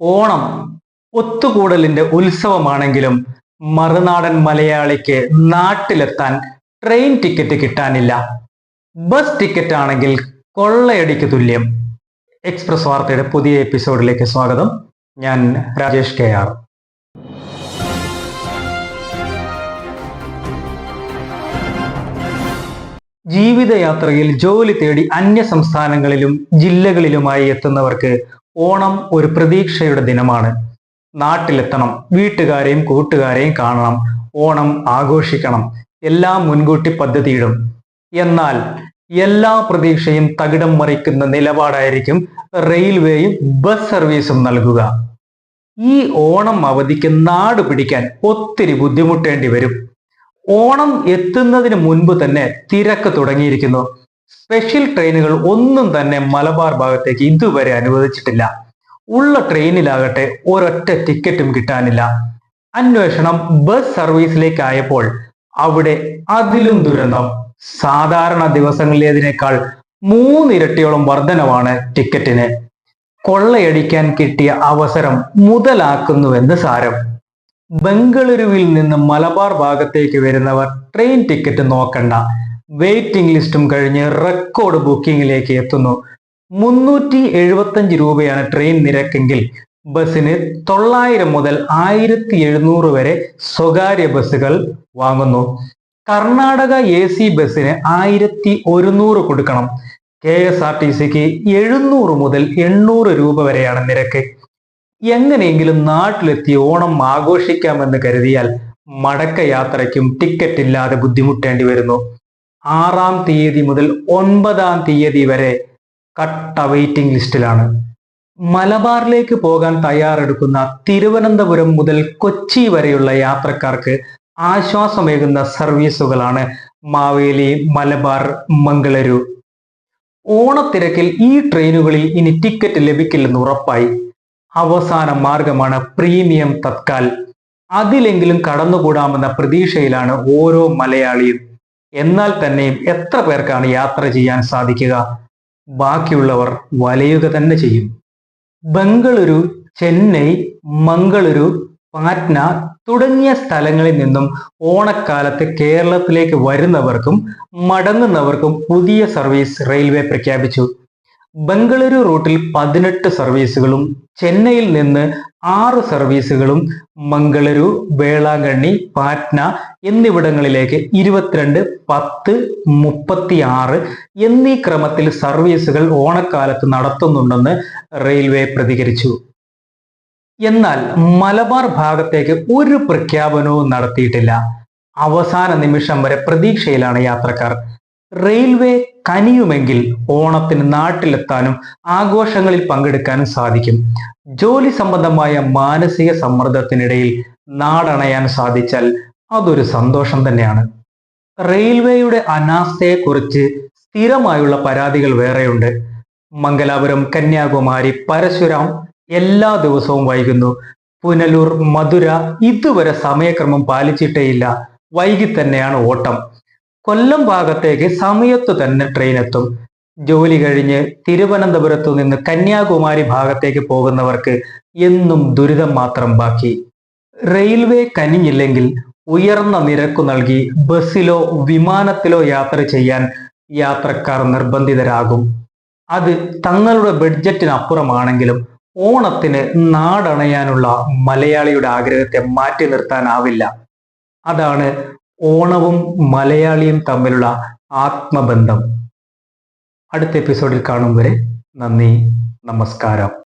ഓണം ഒത്തുകൂടലിന്റെ ഉത്സവമാണെങ്കിലും മറുനാടൻ മലയാളിക്ക് നാട്ടിലെത്താൻ ട്രെയിൻ ടിക്കറ്റ് കിട്ടാനില്ല. ബസ് ടിക്കറ്റ് ആണെങ്കിൽ കൊള്ളയടിക്ക് തുല്യം. എക്സ്പ്രസ് വാർത്തയുടെ പുതിയ എപ്പിസോഡിലേക്ക് സ്വാഗതം. ഞാൻ രാജേഷ് കെ ആർ. ജീവിതയാത്രയിൽ ജോലി തേടി അന്യ സംസ്ഥാനങ്ങളിലും ജില്ലകളിലുമായി എത്തുന്നവർക്ക് ഓണം ഒരു പ്രതീക്ഷയുടെ ദിനമാണ്. നാട്ടിലെത്തണം വീട്ടുകാരെയും കൂട്ടുകാരെയും കാണണം ഓണം ആഘോഷിക്കണം എല്ലാം മുൻകൂട്ടി പദ്ധതിയിടും. എന്നാൽ എല്ലാ പ്രതീക്ഷയും തകിടം മറിക്കുന്ന നിലപാടായിരിക്കും റെയിൽവേയും ബസ് സർവീസും നൽകുക. ഈ ഓണം അവധിക്ക് നാട് പിടിക്കാൻ ഒത്തിരി ബുദ്ധിമുട്ടേണ്ടി വരും. ഓണം എത്തുന്നതിന് മുൻപ് തന്നെ തിരക്ക് തുടങ്ങിയിരിക്കുന്നു. സ്പെഷ്യൽ ട്രെയിനുകൾ ഒന്നും തന്നെ മലബാർ ഭാഗത്തേക്ക് ഇതുവരെ അനുവദിച്ചിട്ടില്ല. ഉള്ള ട്രെയിനിലാകട്ടെ ഒരൊറ്റ ടിക്കറ്റും കിട്ടാനില്ല. അന്വേഷണം ബസ് സർവീസിലേക്കായപ്പോൾ അവിടെ അതിലും ദുരന്തം. സാധാരണ ദിവസങ്ങളിലേതിനേക്കാൾ മൂന്നിരട്ടിയോളം വർധനവാണ് ടിക്കറ്റിന് കൊള്ളയടിക്കാൻ കിട്ടിയ അവസരം മുതലാക്കുന്നുവെന്ന് സാരം. ബംഗളൂരുവിൽ നിന്ന് മലബാർ ഭാഗത്തേക്ക് വരുന്നവർ ട്രെയിൻ ടിക്കറ്റ് നോക്കണ്ട. വെയിറ്റിംഗ് ലിസ്റ്റും കഴിഞ്ഞ് റെക്കോർഡ് ബുക്കിംഗിലേക്ക് എത്തുന്നു. മുന്നൂറ്റി എഴുപത്തഞ്ച് രൂപയാണ് ട്രെയിൻ നിരക്കെങ്കിൽ ബസ്സിന് തൊള്ളായിരം മുതൽ ആയിരത്തി എഴുന്നൂറ് വരെ സ്വകാര്യ ബസ്സുകൾ വാങ്ങുന്നു. കർണാടക എ സി ബസ്സിന് ആയിരത്തി ഒരുന്നൂറ് കൊടുക്കണം. കെ എസ് ആർ ടി സിക്ക് എഴുന്നൂറ് മുതൽ എണ്ണൂറ് രൂപ വരെയാണ് നിരക്ക്. എങ്ങനെയെങ്കിലും നാട്ടിലെത്തി ഓണം ആഘോഷിക്കാമെന്ന് കരുതിയാൽ മടക്ക യാത്രയ്ക്കും ടിക്കറ്റ് ഇല്ലാതെ ബുദ്ധിമുട്ടേണ്ടി വരുന്നു. ആറാം തീയതി മുതൽ ഒൻപതാം തീയതി വരെ കട്ട വെയിറ്റിംഗ് ലിസ്റ്റിലാണ് മലബാറിലേക്ക് പോകാൻ തയ്യാറെടുക്കുന്ന തിരുവനന്തപുരം മുതൽ കൊച്ചി വരെയുള്ള യാത്രക്കാർക്ക് ആശ്വാസമേകുന്ന സർവീസുകളാണ് മാവേലി മലബാർ മംഗളൂരു. ഓണത്തിരക്കിൽ ഈ ട്രെയിനുകളിൽ ഇനി ടിക്കറ്റ് ലഭിക്കില്ലെന്ന് ഉറപ്പായി. അവസാന മാർഗമാണ് പ്രീമിയം തത്കാൽ. അതിലെങ്കിലും കടന്നുകൂടാമെന്ന പ്രതീക്ഷയിലാണ് ഓരോ മലയാളിയും എന്നാൽ തന്നെയും എത്ര പേർക്കാണ് യാത്ര ചെയ്യാൻ സാധിക്കുക? ബാക്കിയുള്ളവർ വലയുക തന്നെ ചെയ്യും. ബംഗളൂരു ചെന്നൈ മംഗളൂരു പാറ്റ്ന തുടങ്ങിയ സ്ഥലങ്ങളിൽ നിന്നും ഓണക്കാലത്ത് കേരളത്തിലേക്ക് വരുന്നവർക്കും മടങ്ങുന്നവർക്കും പുതിയ സർവീസ് റെയിൽവേ പ്രഖ്യാപിച്ചു. ബംഗളൂരു റൂട്ടിൽ പതിനെട്ട് സർവീസുകളും ചെന്നൈയിൽ നിന്ന് ആറ് സർവീസുകളും മംഗളൂരു വേളാങ്കണ്ണി പാറ്റ്ന എന്നിവിടങ്ങളിലേക്ക് ഇരുപത്തിരണ്ട് പത്ത് മുപ്പത്തി ആറ് എന്നീ ക്രമത്തിൽ സർവീസുകൾ ഓണക്കാലത്ത് നടത്തുന്നുണ്ടെന്ന് റെയിൽവേ പ്രതികരിച്ചു. എന്നാൽ മലബാർ ഭാഗത്തേക്ക് ഒരു പ്രഖ്യാപനവും നടത്തിയിട്ടില്ല. അവസാന നിമിഷം വരെ പ്രതീക്ഷയിലാണ് യാത്രക്കാർ. റെയിൽവേ കനിയുമെങ്കിൽ ഓണത്തിന് നാട്ടിലെത്താനും ആഘോഷങ്ങളിൽ പങ്കെടുക്കാനും സാധിക്കും. ജോലി സംബന്ധമായ മാനസിക സമ്മർദ്ദത്തിനിടയിൽ നാടണയാൻ സാധിച്ചാൽ അതൊരു സന്തോഷം തന്നെയാണ്. റെയിൽവേയുടെ അനാസ്ഥയെക്കുറിച്ച് സ്ഥിരമായുള്ള പരാതികൾ വേറെയുണ്ട്. മംഗലാപുരം കന്യാകുമാരി പരശുരാം എല്ലാ ദിവസവും വൈകുന്നു. പുനലൂർ മധുര ഇതുവരെ സമയക്രമം പാലിച്ചിട്ടേയില്ല. വൈകി തന്നെയാണ് ഓട്ടം. കൊല്ലം ഭാഗത്തേക്ക് സമയത്ത് തന്നെ ട്രെയിൻ എത്തും. ജോലി കഴിഞ്ഞ് തിരുവനന്തപുരത്തു നിന്ന് കന്യാകുമാരി ഭാഗത്തേക്ക് പോകുന്നവർക്ക് എന്നും ദുരിതം മാത്രം ബാക്കി. റെയിൽവേ കനിഞ്ഞില്ലെങ്കിൽ ഉയർന്ന നിരക്കു നൽകി ബസ്സിലോ വിമാനത്തിലോ യാത്ര ചെയ്യാൻ യാത്രക്കാർ നിർബന്ധിതരാകും. അത് തങ്ങളുടെ ബഡ്ജറ്റിനപ്പുറമാണെങ്കിലും ഓണത്തിന് നാടണയാനുള്ള മലയാളിയുടെ ആഗ്രഹത്തെ മാറ്റി നിർത്താനാവില്ല. അതാണ് ഓണവും മലയാളിയും തമ്മിലുള്ള ആത്മബന്ധം. അടുത്ത എപ്പിസോഡിൽ കാണും വരെ നന്ദി നമസ്കാരം.